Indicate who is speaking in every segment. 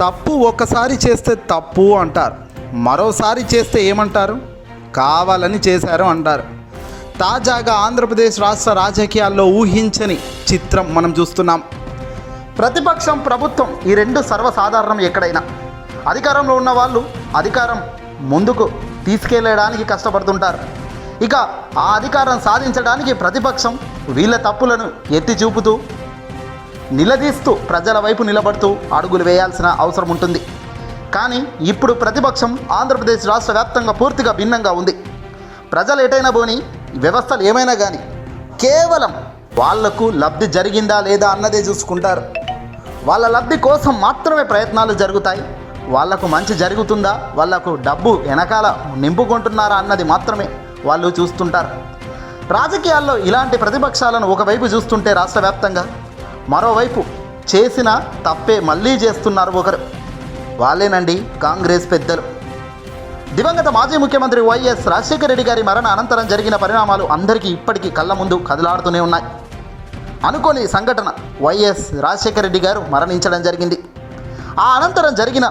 Speaker 1: తప్పు ఒక్కసారి చేస్తే తప్పు అంటారు. మరోసారి చేస్తే ఏమంటారు? కావాలని చేశారు అంటారు. తాజాగా ఆంధ్రప్రదేశ్ రాష్ట్ర రాజకీయాల్లో ఊహించని చిత్రం మనం చూస్తున్నాం. ప్రతిపక్షం ప్రభుత్వం ఈ రెండు సర్వసాధారణం ఎక్కడైనా. అధికారంలో ఉన్న వాళ్ళు అధికారం ముందుకు తీసుకెళ్ళడానికి కష్టపడుతుంటారు. ఇక ఆ అధికారం సాధించడానికి ప్రతిపక్షం వీళ్ళ తప్పులను ఎత్తి చూపుతూ నిలదీస్తూ ప్రజల వైపు నిలబడుతూ అడుగులు వేయాల్సిన అవసరం ఉంటుంది. కానీ ఇప్పుడు ప్రతిపక్షం ఆంధ్రప్రదేశ్ రాష్ట్ర వ్యాప్తంగా పూర్తిగా భిన్నంగా ఉంది. ప్రజలు ఎటైనా పోని వ్యవస్థలు ఏమైనా కానీ కేవలం వాళ్ళకు లబ్ధి జరిగిందా లేదా అన్నదే చూసుకుంటారు. వాళ్ళ లబ్ధి కోసం మాత్రమే ప్రయత్నాలు జరుగుతాయి. వాళ్ళకు మంచి జరుగుతుందా వాళ్ళకు డబ్బు వెనకాల నింపుకుంటున్నారా అన్నది మాత్రమే వాళ్ళు చూస్తుంటారు. రాజకీయాల్లో ఇలాంటి ప్రతిపక్షాలను ఒకవైపు చూస్తుంటే రాష్ట్ర వ్యాప్తంగా మరోవైపు చేసిన తప్పే మళ్ళీ చేస్తున్నారు ఒకరు. వాళ్ళేనండి కాంగ్రెస్ పెద్దలు. దివంగత మాజీ ముఖ్యమంత్రి వైఎస్ రాజశేఖర రెడ్డి గారి మరణ అనంతరం జరిగిన పరిణామాలు అందరికీ ఇప్పటికీ కళ్ళ ముందు కదలాడుతూనే ఉన్నాయి. అనుకోని సంఘటన వైఎస్ రాజశేఖర రెడ్డి గారు మరణించడం జరిగింది. ఆ అనంతరం జరిగిన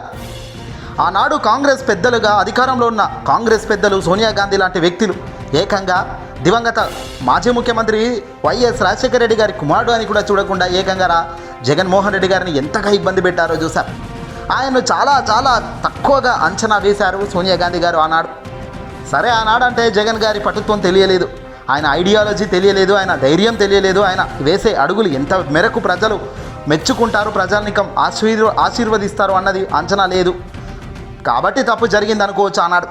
Speaker 1: ఆనాడు కాంగ్రెస్ పెద్దలుగా అధికారంలో ఉన్న కాంగ్రెస్ పెద్దలు సోనియా గాంధీ లాంటి వ్యక్తులు ఏకంగా దివంగత మాజీ ముఖ్యమంత్రి వైఎస్ రాజశేఖర రెడ్డి గారి కుమారుడు అని కూడా చూడకుండా ఏకంగా జగన్మోహన్ రెడ్డి గారిని ఎంతగా ఇబ్బంది పెట్టారో చూశారు ఆయన్ను చాలా చాలా తక్కువగా అంచనా వేశారు సోనియా గాంధీ గారు ఆనాడు. సరే ఆనాడంటే అంటే జగన్ గారి పటుత్వం తెలియలేదు. ఆయన ఐడియాలజీ తెలియలేదు ఆయన ధైర్యం తెలియలేదు ఆయన వేసే అడుగులు ఎంత మేరకు ప్రజలు మెచ్చుకుంటారు ప్రజానికం ఆశీర్వ ఆశీర్వదిస్తారు అన్నది అంచనా లేదు. కాబట్టి తప్పు జరిగింది అనుకోవచ్చు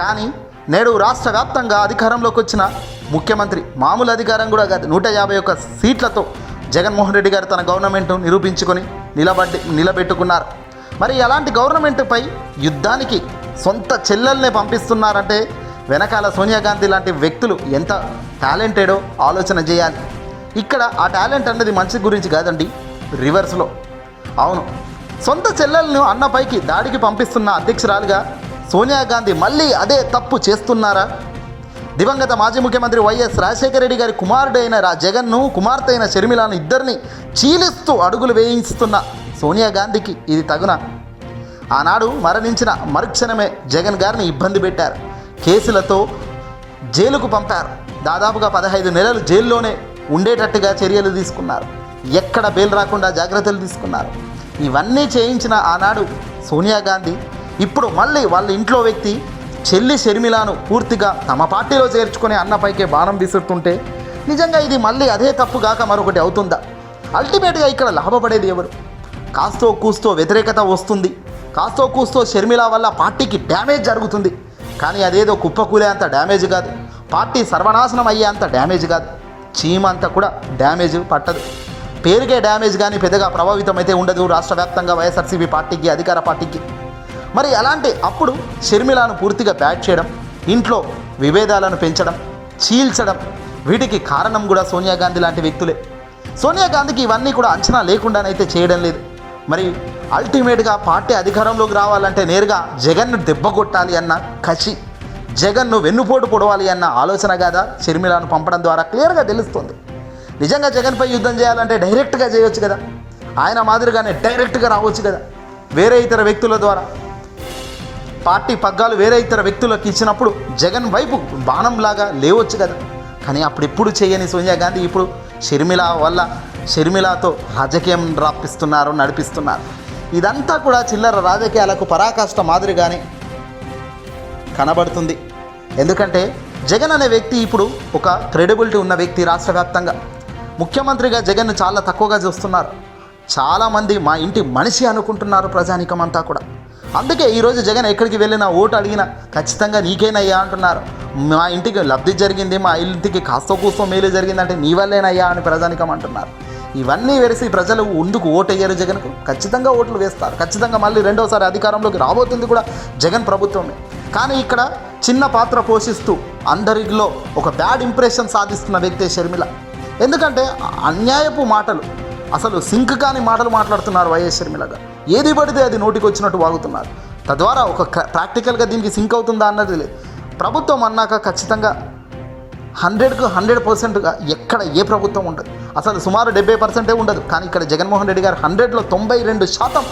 Speaker 1: కానీ నేడు రాష్ట్ర వ్యాప్తంగా అధికారంలోకి వచ్చిన ముఖ్యమంత్రి మామూలు అధికారం కూడా కాదు. నూట యాభై ఒక్క సీట్లతో జగన్మోహన్ రెడ్డి గారు తన గవర్నమెంట్ను నిరూపించుకొని నిలబడి నిలబెట్టుకున్నారు. మరి అలాంటి గవర్నమెంట్పై యుద్ధానికి సొంత చెల్లెల్నే పంపిస్తున్నారంటే వెనకాల సోనియా గాంధీ లాంటి వ్యక్తులు ఎంత టాలెంటెడో ఆలోచన చేయాలి. ఇక్కడ ఆ టాలెంట్ అన్నది మంచి గురించి కాదండి రివర్స్లో. అవును సొంత చెల్లెలను అన్నపైకి దాడికి పంపిస్తున్న అధ్యక్షురాలుగా సోనియా గాంధీ మళ్ళీ అదే తప్పు చేస్తున్నారా? దివంగత మాజీ ముఖ్యమంత్రి వైఎస్ రాజశేఖర రెడ్డి గారి కుమారుడైన రా జగన్ను కుమార్తె అయిన షర్మిలాను ఇద్దరిని చీలిస్తూ అడుగులు వేయిస్తున్న సోనియా గాంధీకి ఇది తగున? ఆనాడు మరణించిన మరుక్షణమే జగన్ గారిని ఇబ్బంది పెట్టారు. కేసులతో జైలుకు పంపారు. దాదాపుగా పదహైదు నెలలు జైల్లోనే ఉండేటట్టుగా చర్యలు తీసుకున్నారు. ఎక్కడ బెయిల్ రాకుండా జాగ్రత్తలు తీసుకున్నారు. ఇవన్నీ చేయించిన ఆనాడు సోనియా గాంధీ ఇప్పుడు మళ్ళీ వాళ్ళ ఇంట్లో వ్యక్తి చెల్లి షర్మిలాను పూర్తిగా తమ పార్టీలో చేర్చుకునే అన్నపైకే బాణం విసురుతుంటే నిజంగా ఇది మళ్ళీ అదే తప్పు కాక మరొకటి అవుతుందా? అల్టిమేట్గా ఇక్కడ లాభపడేది ఎవరు? కాస్తో కూస్తో వ్యతిరేకత వస్తుంది. కాస్తో కూస్తో షర్మిల వల్ల పార్టీకి డ్యామేజ్ జరుగుతుంది. కానీ అదేదో కుప్పకూలే అంత డ్యామేజ్ కాదు. పార్టీ సర్వనాశనం అయ్యే అంత డ్యామేజ్ కాదు. చీమ అంతా కూడా డ్యామేజ్ పట్టదు. పేరుకే డ్యామేజ్ కానీ పెద్దగా ప్రభావితం అయితే ఉండదు రాష్ట్ర వ్యాప్తంగా వైఎస్ఆర్సీపీ పార్టీకి అధికార పార్టీకి. మరి అలాంటి అప్పుడు షర్మిలాను పూర్తిగా బ్యాట్ చేయడం ఇంట్లో విభేదాలను పెంచడం చీల్చడం వీటికి కారణం కూడా సోనియా గాంధీ లాంటి వ్యక్తులే. సోనియా గాంధీకి ఇవన్నీ కూడా అంచనా లేకుండానైతే చేయడం లేదు. మరి అల్టిమేట్గా పార్టీ అధికారంలోకి రావాలంటే నేరుగా జగన్ను దెబ్బ కొట్టాలి అన్న కసి జగన్ను వెన్నుపోటు పొడవాలి అన్న ఆలోచన కాదా షర్మిలాను పంపడం ద్వారా క్లియర్గా తెలుస్తుంది. నిజంగా జగన్పై యుద్ధం చేయాలంటే డైరెక్ట్గా చేయొచ్చు కదా. ఆయన మాదిరిగానే డైరెక్ట్గా రావచ్చు కదా. వేరే ఇతర వ్యక్తుల ద్వారా పార్టీ పగ్గాలు వేరే ఇతర వ్యక్తులకు ఇచ్చినప్పుడు జగన్ వైపు బాణంలాగా లేవచ్చు కదా. కానీ అప్పుడు ఎప్పుడు చేయని సోనియా గాంధీ ఇప్పుడు షర్మిల వల్ల షర్మిలతో రాజకీయం రాపిస్తున్నారు నడిపిస్తున్నారు. ఇదంతా కూడా చిల్లర రాజకీయాలకు పరాకాష్ట మాదిరిగానే కనబడుతుంది. ఎందుకంటే జగన్ అనే వ్యక్తి ఇప్పుడు ఒక క్రెడిబిలిటీ ఉన్న వ్యక్తి రాష్ట్ర వ్యాప్తంగా. ముఖ్యమంత్రిగా జగన్ను చాలా తక్కువగా చూస్తున్నారు. చాలామంది మా ఇంటి మనిషి అనుకుంటున్నారు ప్రజానికం అంతా కూడా. అందుకే ఈరోజు జగన్ ఎక్కడికి వెళ్ళినా ఓటు అడిగినా ఖచ్చితంగా నీకేనయ్యా అంటున్నారు. మా ఇంటికి లబ్ధి జరిగింది మా ఇంటికి కాస్త కూస్తో మేలు జరిగిందంటే నీ వల్లేనయ్యా అని ప్రజానికం అంటున్నారు. ఇవన్నీ వెలిసి ప్రజలు ముందుకు ఓటు జగన్కు. ఖచ్చితంగా ఓట్లు వేస్తారు. ఖచ్చితంగా మళ్ళీ రెండోసారి అధికారంలోకి రాబోతుంది కూడా జగన్ ప్రభుత్వమే. కానీ ఇక్కడ చిన్న పాత్ర పోషిస్తూ అందరిలో ఒక బ్యాడ్ ఇంప్రెషన్ సాధిస్తున్న వ్యక్తే షర్మిల. ఎందుకంటే అన్యాయపు మాటలు అసలు సింక్ కాని మాటలు మాట్లాడుతున్నారు వైఎస్ షర్మిల గారు. ఏది పడితే అది నోటికి వచ్చినట్టు వాగుతున్నారు. తద్వారా ఒక ప్రాక్టికల్గా దీనికి సింక్ అవుతుందా అన్నది లేదు. ప్రభుత్వం అన్నాక ఖచ్చితంగా హండ్రెడ్కు హండ్రెడ్ పర్సెంట్గా ఎక్కడ ఏ ప్రభుత్వం ఉండదు. అసలు సుమారు డెబ్బై పర్సెంటే ఉండదు. కానీ ఇక్కడ జగన్మోహన్ రెడ్డి గారు హండ్రెడ్లో తొంభై రెండు శాతం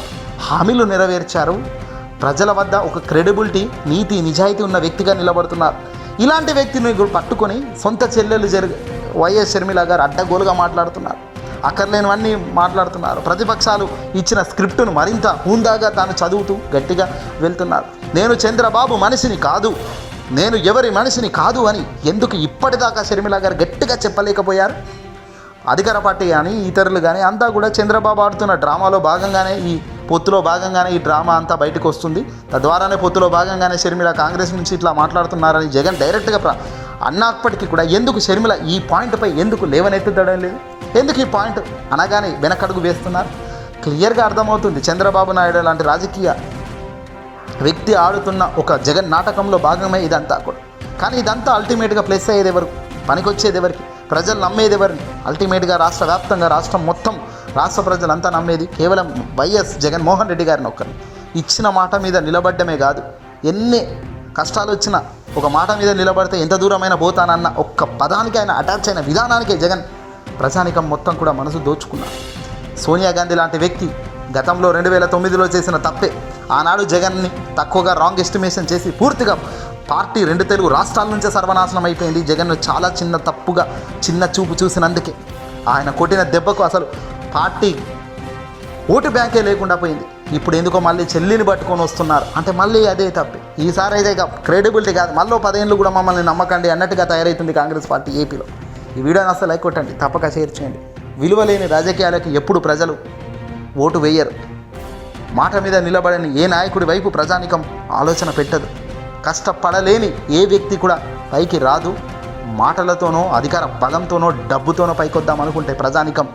Speaker 1: హామీలు నెరవేర్చారు. ప్రజల వద్ద ఒక క్రెడిబిలిటీ నీతి నిజాయితీ ఉన్న వ్యక్తిగా నిలబడుతున్నారు. ఇలాంటి వ్యక్తిని పట్టుకొని సొంత చెల్లెలు జరిగి వైఎస్ షర్మిల గారు అడ్డగోలుగా మాట్లాడుతున్నారు. అక్కర్లేనివన్నీ మాట్లాడుతున్నారు. ప్రతిపక్షాలు ఇచ్చిన స్క్రిప్టును మరింత హుందాగా తాను చదువుతూ గట్టిగా వెళ్తున్నారు. నేను చంద్రబాబు మనిషిని కాదు నేను ఎవరి మనిషిని కాదు అని ఎందుకు ఇప్పటిదాకా షర్మిల గారు గట్టిగా చెప్పలేకపోయారు? అధికార పార్టీ కానీ ఇతరులు కానీ అంతా కూడా చంద్రబాబు ఆడుతున్న డ్రామాలో భాగంగానే ఈ పొత్తులో భాగంగానే ఈ డ్రామా అంతా బయటకు వస్తుంది. తద్వారానే పొత్తులో భాగంగానే షర్మిల కాంగ్రెస్ నుంచి ఇట్లా మాట్లాడుతున్నారని జగన్ డైరెక్ట్గా ప్ర అన్నప్పటికీ కూడా ఎందుకు షర్మిల ఈ పాయింట్పై ఎందుకు లేవనెత్తుతడం లేదు. ఎందుకు ఈ పాయింట్ అనగానే వెనకడుగు వేస్తున్నారు? క్లియర్గా అర్థమవుతుంది చంద్రబాబు నాయుడు లాంటి రాజకీయ వ్యక్తి ఆడుతున్న ఒక జగన్ నాటకంలో భాగమే ఇదంతా కూడా. కానీ ఇదంతా అల్టిమేట్గా ప్లస్ అయ్యేది ఎవరు పనికొచ్చేది ఎవరికి ప్రజలు నమ్మేది ఎవరిని అల్టిమేట్గా రాష్ట్ర వ్యాప్తంగా రాష్ట్రం మొత్తం రాష్ట్ర ప్రజలంతా నమ్మేది కేవలం వైఎస్ జగన్మోహన్ రెడ్డి గారిని ఒక్కరిని. ఇచ్చిన మాట మీద నిలబడ్డమే కాదు. ఎన్ని కష్టాలు వచ్చినా ఒక మాట మీద నిలబడితే ఎంత దూరమైన పోతానన్న ఒక్క పదానికి ఆయన అటాచ్ అయిన విధానానికే జగన్ ప్రజానికం మొత్తం కూడా మనసు దోచుకున్నారు. సోనియా గాంధీ లాంటి వ్యక్తి గతంలో రెండు వేల తొమ్మిదిలో చేసిన తప్పే. ఆనాడు జగన్ని తక్కువగా రాంగ్ ఎస్టిమేషన్ చేసి పూర్తిగా పార్టీ రెండు తెలుగు రాష్ట్రాల నుంచే సర్వనాశనం అయిపోయింది. జగన్ చాలా చిన్న తప్పుగా చిన్న చూపు చూసినందుకే. ఆయన కొట్టిన దెబ్బకు అసలు పార్టీ ఓటు బ్యాంకే లేకుండా పోయింది. ఇప్పుడు ఎందుకో మళ్ళీ చెల్లిని పట్టుకొని వస్తున్నారు. అంటే మళ్ళీ అదే తప్పే. ఈసారి అయితే ఇక క్రెడిబిలిటీ కాదు. మళ్ళీ పదేళ్ళు కూడా మమ్మల్ని నమ్మకండి అన్నట్టుగా తయారవుతుంది కాంగ్రెస్ పార్టీ ఏపీలో. ఈ వీడియోని అసలు లైక్ కొట్టండి తప్పక షేర్ చేయండి. విలువలేని రాజకీయాలకు ఎప్పుడు ప్రజలు ఓటు వేయరు. మాట మీద నిలబడని ఏ నాయకుడి వైపు ప్రజానికం ఆలోచన పెట్టదు. కష్టపడలేని ఏ వ్యక్తి కూడా పైకి రాదు. మాటలతోనో అధికార బలంతోనో డబ్బుతోనో పైకొద్దాం అనుకుంటే ప్రజానికం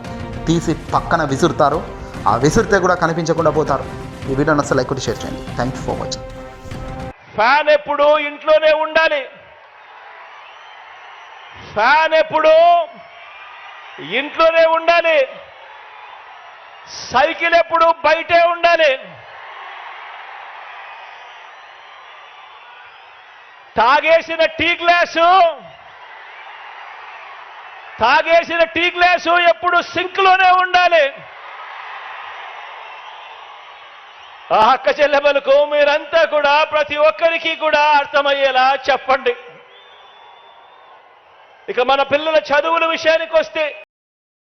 Speaker 1: తీసి పక్కన విసురుతారు. ఆ విసురితే కూడా కనిపించకుండా పోతారు. ఈ వీడియో నచ్చ లైక్ షేర్ చేయండి. Thank you for watching
Speaker 2: fan ఎప్పుడు ఇంట్లోనే ఉండాలి. ఫ్యాన్ ఎప్పుడు ఇంట్లోనే ఉండాలి. సైకిల్ ఎప్పుడు బయటే ఉండాలి. తాగేసిన టీ గ్లాసు తాగేసిన టీ గ్లాసు ఎప్పుడు సింక్లోనే ఉండాలి. ఆ అక్క చెల్లెమలకు మీరంతా కూడా ప్రతి ఒక్కరికి కూడా అర్థమయ్యేలా చెప్పండి. ఇక మన పిల్లల చదువుల విషయానికి వస్తే